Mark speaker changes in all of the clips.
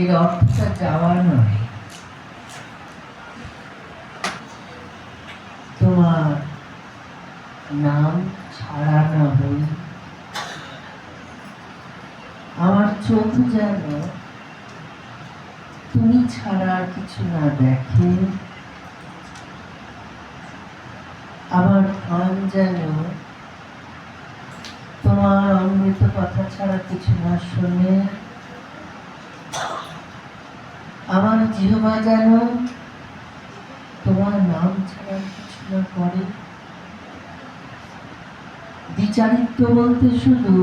Speaker 1: এর অর্থটা যাওয়া নয়। তোমার নাম ছাড়া না হই আমার চোখ যেন তুমি ছাড়া আর কিছু না দেখে। আমার কান যেন তোমার অমৃত কথা ছাড়া কিছু না শোনে। আমার জিহবা যেন তোমার নাম ছাড়া কিছু না করে। বিচারিত্ব বলতে শুধু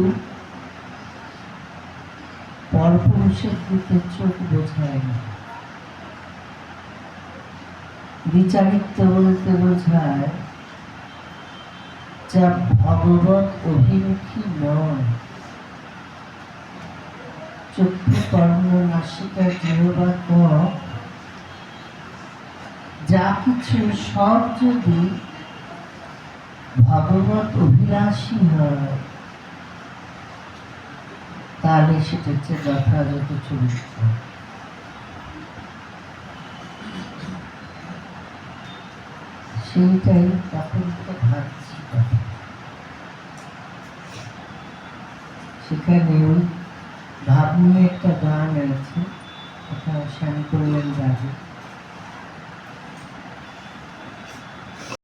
Speaker 1: পরপুরুষের দিকে চোখ বোঝায় না। বিচারিত্ব বলতে বোঝায় যা ভগবত অভিমুখী নয়। চক্ষু কর্ণ নাসিকা জিহবা ত্বক যা কিছু সব যদি ভগবত অভিলাষী হয় তাহলে সেটা হচ্ছে যথাযথ চরিত্র সেইটাই তখন তো ভাবছি। সেখানে ওই নিয়ে একটা গান আছে একটা শ্যাম করলেন গাছে